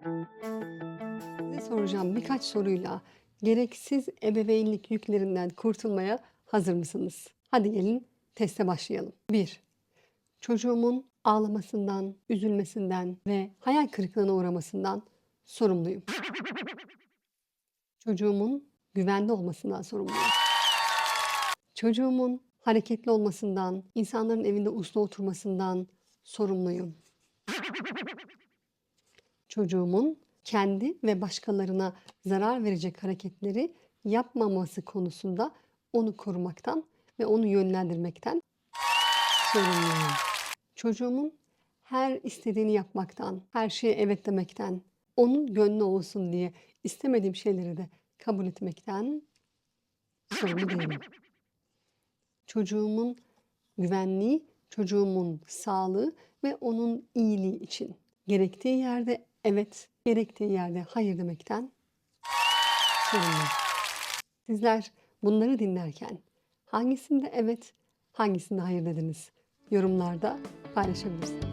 Size soracağım birkaç soruyla gereksiz ebeveynlik yüklerinden kurtulmaya hazır mısınız? Hadi gelin teste başlayalım. 1. Çocuğumun ağlamasından, üzülmesinden ve hayal kırıklığına uğramasından sorumluyum. Çocuğumun güvende olmasından sorumluyum. Çocuğumun hareketli olmasından, insanların evinde uslu oturmasından sorumluyum. Çocuğumun kendi ve başkalarına zarar verecek hareketleri yapmaması konusunda onu korumaktan ve onu yönlendirmekten sorumluyum. Çocuğumun her istediğini yapmaktan, her şeye evet demekten, onun gönlü olsun diye istemediğim şeyleri de kabul etmekten sorumlu değilim. Çocuğumun güvenliği, çocuğumun sağlığı ve onun iyiliği için gerektiği yerde evet, gerektiği yerde hayır demekten sorumluyum. Sizler bunları dinlerken hangisinde evet, hangisinde hayır dediniz? Yorumlarda paylaşabilirsiniz.